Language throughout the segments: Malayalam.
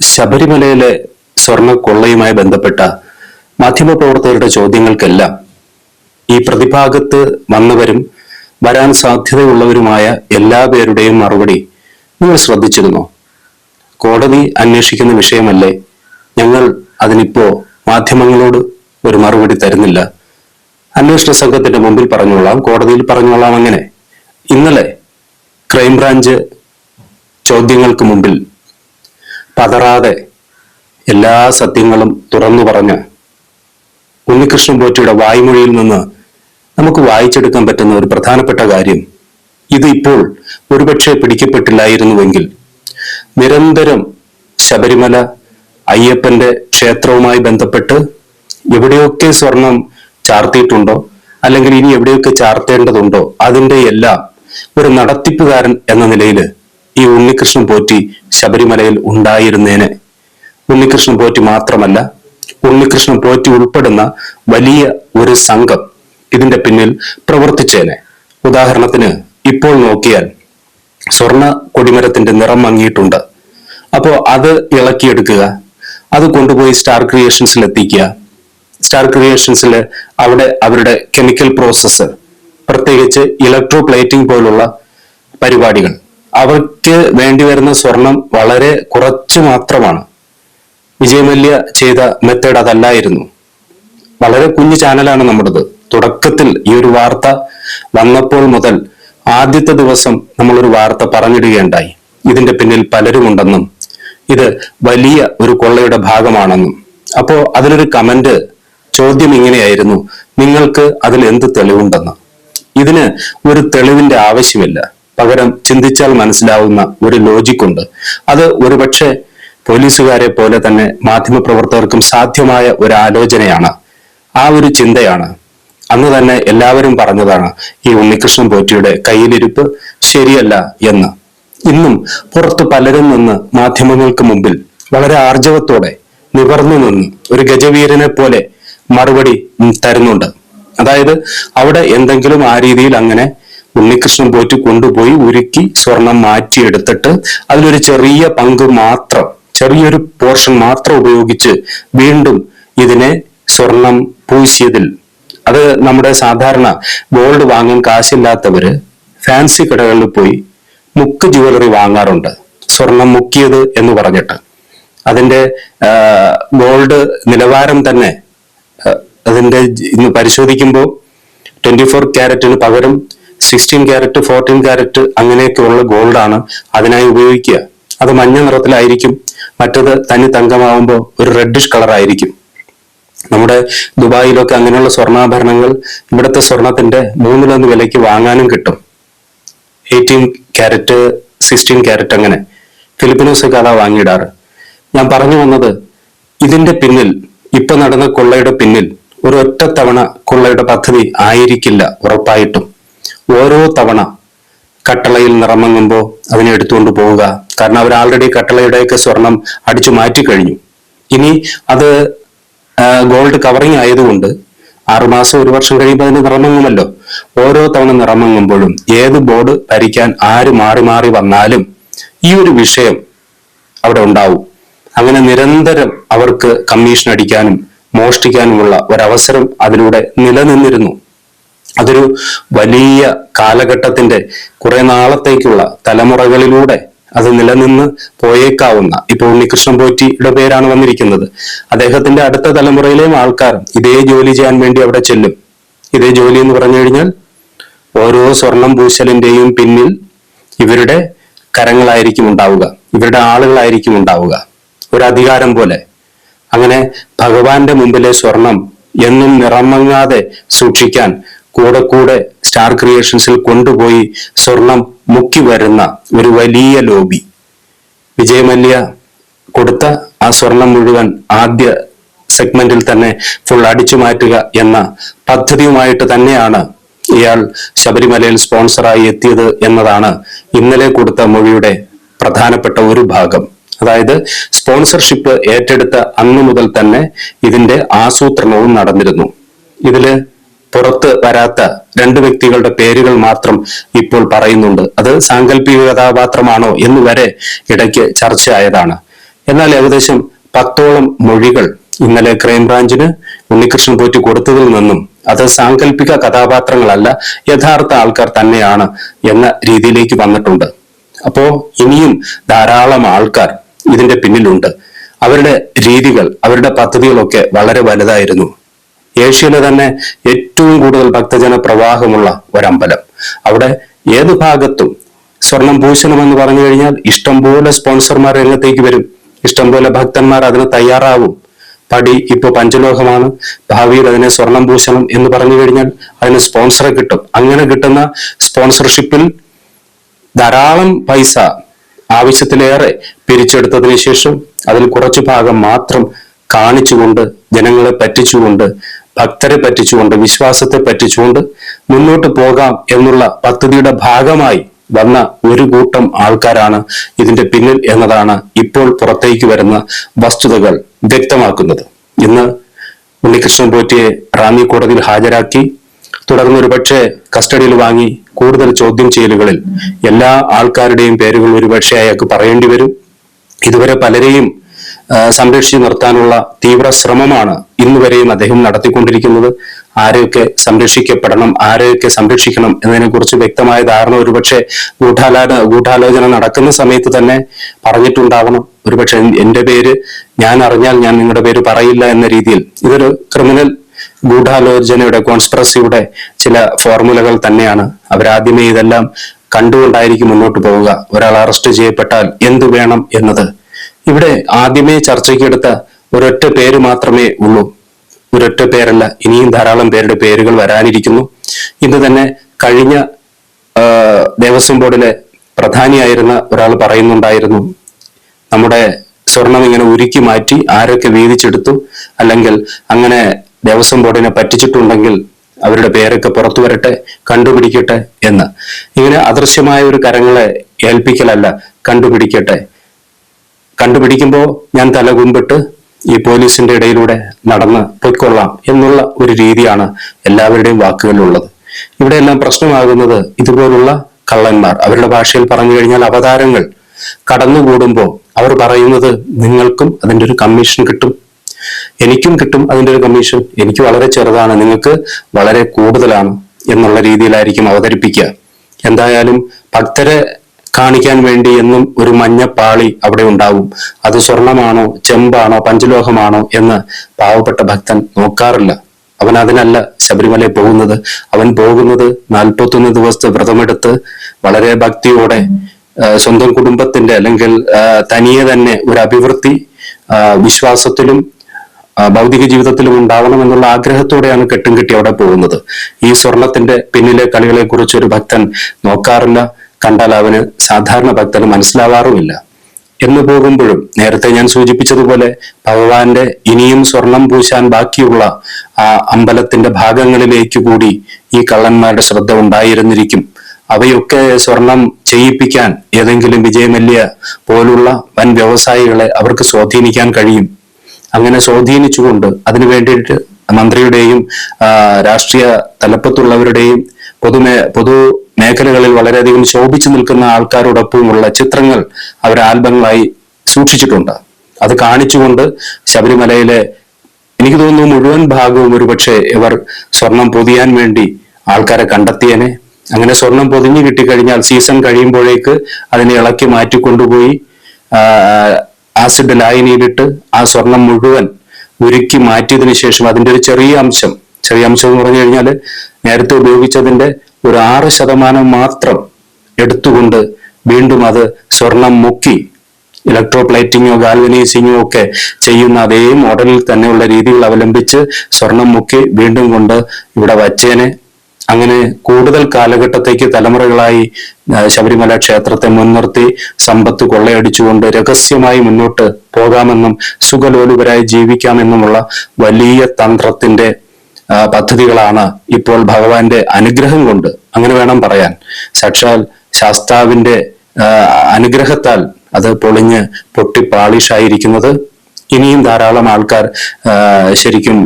ശബരിമലയിലെ സ്വർണ കൊള്ളയുമായി ബന്ധപ്പെട്ട മാധ്യമപ്രവർത്തകരുടെ ചോദ്യങ്ങൾക്കെല്ലാം ഈ പ്രതിഭാഗത്ത് വന്നവരും വരാൻ സാധ്യതയുള്ളവരുമായ എല്ലാ പേരുടെയും മറുപടി നിങ്ങൾ ശ്രദ്ധിച്ചിരുന്നോ? കോടതി അന്വേഷിക്കുന്ന വിഷയമല്ലേ? ഞങ്ങൾ അതിനിപ്പോ മാധ്യമങ്ങളോട് ഒരു മറുപടി തരുന്നില്ല. അന്വേഷണ സംഘത്തിന്റെ മുമ്പിൽ പറഞ്ഞോളാം കോടതിയിൽ പറഞ്ഞോളാം അങ്ങനെ. ഇന്നലെ ക്രൈംബ്രാഞ്ച് ചോദ്യങ്ങൾക്ക് മുമ്പിൽ പതറാതെ എല്ലാ സത്യങ്ങളും തുറന്നു പറഞ്ഞ് ഉണ്ണികൃഷ്ണൻ പോറ്റിയുടെ വായ്മൊഴിയിൽ നിന്ന് നമുക്ക് വായിച്ചെടുക്കാൻ പറ്റുന്ന ഒരു പ്രധാനപ്പെട്ട കാര്യം ഇത് ഇപ്പോൾ ഒരുപക്ഷെ പിടിക്കപ്പെട്ടില്ലായിരുന്നുവെങ്കിൽ നിരന്തരം ശബരിമല അയ്യപ്പന്റെ ക്ഷേത്രവുമായി ബന്ധപ്പെട്ട് എവിടെയൊക്കെ സ്വർണം ചാർത്തിയിട്ടുണ്ടോ അല്ലെങ്കിൽ ഇനി എവിടെയൊക്കെ ചാർത്തേണ്ടതുണ്ടോ അതിന്റെ എല്ലാം ഒരു നടത്തിപ്പുകാരൻ എന്ന നിലയിൽ ഈ ഉണ്ണികൃഷ്ണൻ പോറ്റി ശബരിമലയിൽ ഉണ്ടായിരുന്നേനെ. ഉണ്ണികൃഷ്ണൻ പോറ്റി മാത്രമല്ല ഉണ്ണികൃഷ്ണൻ പോറ്റി ഉൾപ്പെടുന്ന വലിയ ഒരു സംഘം ഇതിന്റെ പിന്നിൽ പ്രവർത്തിച്ചേനെ. ഉദാഹരണത്തിന് ഇപ്പോൾ നോക്കിയാൽ സ്വർണ കൊടിമരത്തിന്റെ നിറം മങ്ങിയിട്ടുണ്ട്. അപ്പോ അത് ഇളക്കിയെടുക്കുക അത് കൊണ്ടുപോയി സ്റ്റാർ ക്രിയേഷൻസിൽ എത്തിക്കുക സ്റ്റാർ ക്രിയേഷൻസിൽ അവിടെ അവരുടെ കെമിക്കൽ പ്രോസസ്സ് പ്രത്യേകിച്ച് ഇലക്ട്രോ പ്ലേറ്റിംഗ് പോലുള്ള പരിപാടികൾ. അവർക്ക് വേണ്ടി വരുന്ന സ്വർണം വളരെ കുറച്ച് മാത്രമാണ്. വിജയമല്യ ചെയ്ത മെത്തേഡ് അതല്ലായിരുന്നു. വളരെ കുഞ്ഞു ചാനലാണ് നമ്മുടേത്. തുടക്കത്തിൽ ഈ ഒരു വാർത്ത വന്നപ്പോൾ മുതൽ ആദ്യത്തെ ദിവസം നമ്മളൊരു വാർത്ത പറഞ്ഞിടുകയുണ്ടായി. ഇതിന്റെ പിന്നിൽ പലരുമുണ്ടെന്നും ഇത് വലിയ ഒരു കൊള്ളയുടെ ഭാഗമാണെന്നും. അപ്പോ അതിലൊരു കമന്റ് ചോദ്യം ഇങ്ങനെയായിരുന്നു. നിങ്ങൾക്ക് അതിൽ എന്ത് തെളിവുണ്ടെന്ന്? ഇതിന് ഒരു തെളിവിന്റെ ആവശ്യമില്ല. പകരം ചിന്തിച്ചാൽ മനസ്സിലാവുന്ന ഒരു ലോജിക് ഉണ്ട്. അത് ഒരുപക്ഷെ പോലീസുകാരെ പോലെ തന്നെ മാധ്യമപ്രവർത്തകർക്കും സാധ്യമായ ഒരു ആലോചനയാണ്. ആ ഒരു ചിന്തയാണ്. അന്ന് തന്നെ എല്ലാവരും പറഞ്ഞതാണ് ഈ ഉണ്ണികൃഷ്ണൻ പോറ്റിയുടെ കയ്യിലിരിപ്പ് ശരിയല്ല എന്ന്. ഇന്നും പുറത്ത് പലരും നിന്ന് മാധ്യമങ്ങൾക്ക് മുമ്പിൽ വളരെ ആർജവത്തോടെ നിവർന്നു നിന്ന് ഒരു ഗജവീരനെ പോലെ മറുപടി തരുന്നുണ്ട്. അതായത് അവിടെ എന്തെങ്കിലും ആ രീതിയിൽ അങ്ങനെ ഉണ്ണികൃഷ്ണൻ പോയിട്ട് കൊണ്ടുപോയി ഉരുക്കി സ്വർണം മാറ്റിയെടുത്തിട്ട് അതിലൊരു ചെറിയ പങ്ക് മാത്രം ചെറിയൊരു പോർഷൻ മാത്രം ഉപയോഗിച്ച് വീണ്ടും ഇതിനെ സ്വർണം പൂശിയതിൽ. അത് നമ്മുടെ സാധാരണ ഗോൾഡ് വാങ്ങാൻ കാശില്ലാത്തവര് ഫാൻസി കടകളിൽ പോയി മുക്ക് ജുവലറി വാങ്ങാറുണ്ട്. സ്വർണം മുക്കിയത് എന്ന് പറഞ്ഞിട്ട്. അതിന്റെ ഗോൾഡ് നിലവാരം തന്നെ അതിന്റെ ഇന്ന് പരിശോധിക്കുമ്പോൾ ട്വന്റി ഫോർ ക്യാരറ്റിന് പകരം സിക്സ്റ്റീൻ ക്യാരറ്റ് ഫോർട്ടീൻ ക്യാരറ്റ് അങ്ങനെയൊക്കെയുള്ള ഗോൾഡാണ് അതിനായി ഉപയോഗിക്കുക. അത് മഞ്ഞ നിറത്തിലായിരിക്കും. മറ്റത് തനി തങ്കമാവുമ്പോൾ ഒരു റെഡിഷ് കളർ ആയിരിക്കും. നമ്മുടെ ദുബായിലൊക്കെ അങ്ങനെയുള്ള സ്വർണാഭരണങ്ങൾ ഇവിടുത്തെ സ്വർണത്തിന്റെ മൂന്നിലൊന്ന് വിലയ്ക്ക് വാങ്ങാനും കിട്ടും. എയ്റ്റീൻ ക്യാരറ്റ് സിക്സ്റ്റീൻ ക്യാരറ്റ് അങ്ങനെ. ഫിലിപ്പീനോസൊക്കെ അതാ വാങ്ങിയിടാറ്. ഞാൻ പറഞ്ഞു വന്നത് ഇതിന്റെ പിന്നിൽ ഇപ്പൊ നടന്ന കൊള്ളയുടെ പിന്നിൽ ഒരു ഒറ്റ തവണ കൊള്ളയുടെ പദ്ധതി ആയിരിക്കില്ല ഉറപ്പായിട്ടും. ഓരോ തവണ കട്ടളയിൽ നിറമങ്ങുമ്പോൾ അതിനെ എടുത്തുകൊണ്ട് പോവുക. കാരണം അവർ ആൾറെഡി കട്ടളയുടെയൊക്കെ സ്വർണം അടിച്ചു മാറ്റി കഴിഞ്ഞു ഇനി അത് ഗോൾഡ് കവറിങ് ആയതുകൊണ്ട് ആറുമാസം ഒരു വർഷം കഴിയുമ്പോൾ അതിന് നിറമങ്ങുമല്ലോ. ഓരോ തവണ നിറമങ്ങുമ്പോഴും ഏത് ബോർഡ് ഭരിക്കാൻ ആര് മാറി മാറി വന്നാലും ഈ ഒരു വിഷയം അവിടെ ഉണ്ടാവും. അങ്ങനെ നിരന്തരം അവർക്ക് കമ്മീഷൻ അടിക്കാനും മോഷ്ടിക്കാനുമുള്ള ഒരവസരം അതിലൂടെ നിലനിന്നിരുന്നു. അതൊരു വലിയ കാലഘട്ടത്തിന്റെ കുറെ നാളത്തേക്കുള്ള തലമുറകളിലൂടെ അത് നിലനിന്ന് പോയേക്കാവുന്ന ഇപ്പൊ ഉണ്ണികൃഷ്ണൻ പോറ്റിയുടെ പേരാണ് വന്നിരിക്കുന്നത്. അദ്ദേഹത്തിന്റെ അടുത്ത തലമുറയിലെയും ആൾക്കാർ ഇതേ ജോലി ചെയ്യാൻ വേണ്ടി അവിടെ ചെല്ലും. ഇതേ ജോലി എന്ന് പറഞ്ഞു കഴിഞ്ഞാൽ ഓരോ സ്വർണം പൂശലിന്റെയും പിന്നിൽ ഇവരുടെ കരങ്ങളായിരിക്കും ഉണ്ടാവുക ഇവരുടെ ആളുകളായിരിക്കും ഉണ്ടാവുക. ഒരു അധികാരം പോലെ. അങ്ങനെ ഭഗവാന്റെ മുമ്പിലെ സ്വർണം എന്നും നിറമങ്ങാതെ സൂക്ഷിക്കാൻ കൂടെ കൂടെ സ്റ്റാർ ക്രിയേഷൻസിൽ കൊണ്ടുപോയി സ്വർണം മുക്കി വരുന്ന ഒരു വലിയ ലോബി വിജയമല്യ കൊടുത്ത ആ സ്വർണം മുഴുവൻ ആദ്യ സെഗ്മെന്റിൽ തന്നെ ഫുൾ അടിച്ചു മാറ്റുക എന്ന പദ്ധതിയുമായിട്ട് തന്നെയാണ് ഇയാൾ ശബരിമലയിൽ സ്പോൺസറായി എത്തിയത് എന്നതാണ് ഇന്നലെ കൊടുത്ത മൊഴിയുടെ പ്രധാനപ്പെട്ട ഒരു ഭാഗം. അതായത് സ്പോൺസർഷിപ്പ് ഏറ്റെടുത്ത അന്നു മുതൽ തന്നെ ഇതിന്റെ ആസൂത്രണവും നടന്നിരുന്നു. ഇതിൽ പുറത്ത് വരാത്ത രണ്ട് വ്യക്തികളുടെ പേരുകൾ മാത്രം ഇപ്പോൾ പറയുന്നുണ്ട്. അത് സാങ്കല്പിക കഥാപാത്രമാണോ എന്ന് വരെ ഇടയ്ക്ക് ചർച്ചയായതാണ്. എന്നാൽ ഏകദേശം പത്തോളം മൊഴികൾ ഇന്നലെ ക്രൈംബ്രാഞ്ചിന് ഉണ്ണികൃഷ്ണൻ പോറ്റി കൊടുത്തതിൽ നിന്നും അത് സാങ്കല്പിക കഥാപാത്രങ്ങളല്ല യഥാർത്ഥ ആൾക്കാർ തന്നെയാണ് എന്ന രീതിയിലേക്ക് വന്നിട്ടുണ്ട്. അപ്പോ ഇനിയും ധാരാളം ആൾക്കാർ ഇതിന്റെ പിന്നിലുണ്ട്. അവരുടെ രീതികൾ അവരുടെ പദ്ധതികളൊക്കെ വളരെ വലുതായിരുന്നു. ഏഷ്യയിലെ തന്നെ ഏറ്റവും കൂടുതൽ ഭക്തജന പ്രവാഹമുള്ള ഒരമ്പലം. അവിടെ ഏത് ഭാഗത്തും സ്വർണം പൂശണം എന്ന് പറഞ്ഞു കഴിഞ്ഞാൽ ഇഷ്ടംപോലെ സ്പോൺസർമാർ രംഗത്തേക്ക് വരും. ഇഷ്ടംപോലെ ഭക്തന്മാർ അതിന് തയ്യാറാവും. പടി ഇപ്പൊ പഞ്ചലോഹമാണ് ഭാവിയിൽ അതിനെ സ്വർണം പൂശണം എന്ന് പറഞ്ഞു കഴിഞ്ഞാൽ അതിന് സ്പോൺസറെ കിട്ടും. അങ്ങനെ കിട്ടുന്ന സ്പോൺസർഷിപ്പിൽ ധാരാളം പൈസ ആവശ്യത്തിലേറെ പിരിച്ചെടുത്തതിന് ശേഷം അതിൽ കുറച്ചു ഭാഗം മാത്രം കാണിച്ചുകൊണ്ട് ജനങ്ങളെ പറ്റിച്ചുകൊണ്ട് ഭക്തരെ പറ്റിച്ചുകൊണ്ട് വിശ്വാസത്തെ പറ്റിച്ചുകൊണ്ട് മുന്നോട്ട് പോകാം എന്നുള്ള പദ്ധതിയുടെ ഭാഗമായി വന്ന ഒരു കൂട്ടം ആൾക്കാരാണ് ഇതിന്റെ പിന്നിൽ എന്നതാണ് ഇപ്പോൾ പുറത്തേക്ക് വരുന്ന വസ്തുതകൾ വ്യക്തമാക്കുന്നത്. ഇന്ന് ഉണ്ണികൃഷ്ണൻ പോറ്റിയെ റാന്നി കോടതിയിൽ ഹാജരാക്കി തുടർന്ന് ഒരുപക്ഷെ കസ്റ്റഡിയിൽ വാങ്ങി കൂടുതൽ ചോദ്യം ചെയ്യലുകളിൽ എല്ലാ ആൾക്കാരുടെയും പേരുകൾ ഒരുപക്ഷെ അയാൾക്ക് പറയേണ്ടി വരും. ഇതുവരെ പലരെയും സംരക്ഷിച്ചു നിർത്താനുള്ള തീവ്ര ശ്രമമാണ് ഇന്നുവരെയും അദ്ദേഹം നടത്തിക്കൊണ്ടിരിക്കുന്നത്. ആരെയൊക്കെ സംരക്ഷിക്കപ്പെടണം ആരെയൊക്കെ സംരക്ഷിക്കണം എന്നതിനെ കുറിച്ച് വ്യക്തമായ ധാരണ ഒരുപക്ഷെ ഗൂഢാലോചന ഗൂഢാലോചന നടക്കുന്ന സമയത്ത് തന്നെ പറഞ്ഞിട്ടുണ്ടാവണം. ഒരുപക്ഷെ എന്റെ പേര് ഞാൻ അറിഞ്ഞാൽ ഞാൻ നിങ്ങളുടെ പേര് പറയില്ല എന്ന രീതിയിൽ. ഇതൊരു ക്രിമിനൽ ഗൂഢാലോചനയുടെ കോൺസ്പ്രസിയുടെ ചില ഫോർമുലകൾ തന്നെയാണ്. അവരാദ്യമേ ഇതെല്ലാം കണ്ടുകൊണ്ടായിരിക്കും മുന്നോട്ട് പോവുക. ഒരാൾ അറസ്റ്റ് ചെയ്യപ്പെട്ടാൽ എന്തു വേണം എന്നത് ഇവിടെ ആദ്യമേ ചർച്ചയ്ക്കെടുത്ത ഒരൊറ്റ പേര് മാത്രമേ ഉള്ളൂ. ഒരൊറ്റ പേരല്ല ഇനിയും ധാരാളം പേരുടെ പേരുകൾ വരാനിരിക്കുന്നു. ഇന്ന് തന്നെ കഴിഞ്ഞ ദേവസ്വം ബോർഡിലെ പ്രധാനിയായിരുന്ന ഒരാൾ പറയുന്നുണ്ടായിരുന്നു നമ്മുടെ സ്വർണം ഇങ്ങനെ ഉരുക്കി മാറ്റി ആരൊക്കെ വീതിച്ചെടുത്തു? അല്ലെങ്കിൽ അങ്ങനെ ദേവസ്വം ബോർഡിനെ പറ്റിച്ചിട്ടുണ്ടെങ്കിൽ അവരുടെ പേരൊക്കെ പുറത്തു വരട്ടെ കണ്ടുപിടിക്കട്ടെ എന്ന്. ഇങ്ങനെ അദൃശ്യമായ ഒരു കരങ്ങളെ ഏൽപ്പിക്കലല്ല കണ്ടുപിടിക്കട്ടെ. കണ്ടുപിടിക്കുമ്പോൾ ഞാൻ തലകുമ്പിട്ട് ഈ പോലീസിന്റെ ഇടയിലൂടെ നടന്ന് പൊയ്ക്കൊള്ളാം എന്നുള്ള ഒരു രീതിയാണ് എല്ലാവരുടെയും വാക്കുകളിലുള്ളത്. ഇവിടെയെല്ലാം പ്രശ്നമാകുന്നത് ഇതുപോലുള്ള കള്ളന്മാർ. അവരുടെ ഭാഷയിൽ പറഞ്ഞു കഴിഞ്ഞാൽ അവതാരങ്ങൾ കടന്നുകൂടുമ്പോൾ അവർ പറയുന്നത് നിങ്ങൾക്കും അതിന്റെ ഒരു കമ്മീഷൻ കിട്ടും. എനിക്കും കിട്ടും അതിന്റെ ഒരു കമ്മീഷൻ. എനിക്ക് വളരെ ചെറുതാണ്. നിങ്ങൾക്ക് വളരെ കൂടുതലാണ് എന്നുള്ള രീതിയിലായിരിക്കും അവതരിപ്പിക്കുക. എന്തായാലും ഭക്തരെ കാണിക്കാൻ വേണ്ടി എന്നും ഒരു മഞ്ഞ പാളി അവിടെ ഉണ്ടാവും. അത് സ്വർണമാണോ ചെമ്പാണോ പഞ്ചലോഹമാണോ എന്ന് പാവപ്പെട്ട ഭക്തൻ നോക്കാറില്ല. അവൻ അതിനല്ല ശബരിമലയിൽ പോകുന്നത്. അവൻ പോകുന്നത് നാൽപ്പത്തൊന്ന് ദിവസത്തെ വ്രതമെടുത്ത് വളരെ ഭക്തിയോടെ സ്വന്തം കുടുംബത്തിന്റെ അല്ലെങ്കിൽ തനിയെ തന്നെ ഒരു അഭിവൃദ്ധി വിശ്വാസത്തിലും ഭൗതിക ജീവിതത്തിലും ഉണ്ടാവണം എന്നുള്ള ആഗ്രഹത്തോടെയാണ് കെട്ടും കെട്ടി അവിടെ പോകുന്നത്. ഈ സ്വർണത്തിന്റെ പിന്നിലെ കളികളെ കുറിച്ച് ഒരു ഭക്തൻ നോക്കാറില്ല. കണ്ടാൽ അവന് സാധാരണ ഭക്തന് മനസ്സിലാവാറുമില്ല. എന്ന് പോകുമ്പോഴും നേരത്തെ ഞാൻ സൂചിപ്പിച്ചതുപോലെ ഭഗവാന്റെ ഇനിയും സ്വർണം പൂശാൻ ബാക്കിയുള്ള ആ അമ്പലത്തിന്റെ ഭാഗങ്ങളിലേക്ക് കൂടി ഈ കള്ളന്മാരുടെ ശ്രദ്ധ ഉണ്ടായിരുന്നിരിക്കും. അവയൊക്കെ സ്വർണം ചെയ്യിപ്പിക്കാൻ ഏതെങ്കിലും വിജയമല്യ പോലുള്ള വൻ വ്യവസായികളെ അവർക്ക് സ്വാധീനിക്കാൻ കഴിയും. അങ്ങനെ സ്വാധീനിച്ചുകൊണ്ട് അതിനു വേണ്ടിയിട്ട് മന്ത്രിയുടെയും രാഷ്ട്രീയ തലപ്പത്തുള്ളവരുടെയും പൊതുമേ പൊതു മേഖലകളിൽ വളരെയധികം ശോഭിച്ചു നിൽക്കുന്ന ആൾക്കാരോടൊപ്പമുള്ള ചിത്രങ്ങൾ അവർ ആൽബങ്ങളായി സൂക്ഷിച്ചിട്ടുണ്ട്. അത് കാണിച്ചുകൊണ്ട് ശബരിമലയിലെ എനിക്ക് തോന്നുന്നു മുഴുവൻ ഭാഗവും ഒരുപക്ഷെ ഇവർ സ്വർണം പൊതിയാൻ വേണ്ടി ആൾക്കാരെ കണ്ടെത്തിയനെ. അങ്ങനെ സ്വർണം പൊതിഞ്ഞു കിട്ടിക്കഴിഞ്ഞാൽ സീസൺ കഴിയുമ്പോഴേക്ക് അതിനെ ഇളക്കി മാറ്റിക്കൊണ്ടുപോയി ആസിഡ് ലായനിയിലിട്ട് ആ സ്വർണം മുഴുവൻ ഉരുക്കി മാറ്റിയതിനു ശേഷം അതിന്റെ ഒരു ചെറിയ അംശം ചെറിയ അംശം എന്ന് പറഞ്ഞു കഴിഞ്ഞാൽ നേരത്തെ ഉപയോഗിച്ചതിന്റെ ഒരു ആറ് ശതമാനം മാത്രം എടുത്തുകൊണ്ട് വീണ്ടും അത് സ്വർണം മുക്കി ഇലക്ട്രോപ്ലേറ്റിങ്ങോ ഗാൽവനൈസിങ്ങോ ഒക്കെ ചെയ്യുന്ന അതേ മോഡലിൽ തന്നെയുള്ള രീതികൾ അവലംബിച്ച് സ്വർണം മുക്കി വീണ്ടും കൊണ്ട് ഇവിടെ വച്ചേനെ. അങ്ങനെ കൂടുതൽ കാലഘട്ടത്തേക്ക് തലമുറകളായി ശബരിമല ക്ഷേത്രത്തെ മുൻനിർത്തി സമ്പത്ത് കൊള്ളയടിച്ചുകൊണ്ട് രഹസ്യമായി മുന്നോട്ട് പോകാമെന്നും സുഖലോലുപരായി ജീവിക്കാമെന്നുമുള്ള വലിയ തന്ത്രത്തിന്റെ പദ്ധതികളാണ് ഇപ്പോൾ ഭഗവാന്റെ അനുഗ്രഹം കൊണ്ട് അങ്ങനെ വേണം പറയാൻ. സാക്ഷാൽ ശാസ്താവിന്റെ അനുഗ്രഹത്താൽ അത് പൊളിഞ്ഞ് പൊട്ടി പാളിഷായിരിക്കുന്നത് ഇനിയും ധാരാളം ആൾക്കാർ ശരിക്കും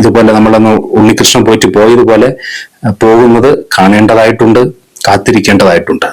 ഇതുപോലെ നമ്മളന്ന് ഉണ്ണികൃഷ്ണൻ പോയിട്ട് പോയതുപോലെ പോകുന്നത് കാണേണ്ടതായിട്ടുണ്ട് കാത്തിരിക്കേണ്ടതായിട്ടുണ്ട്.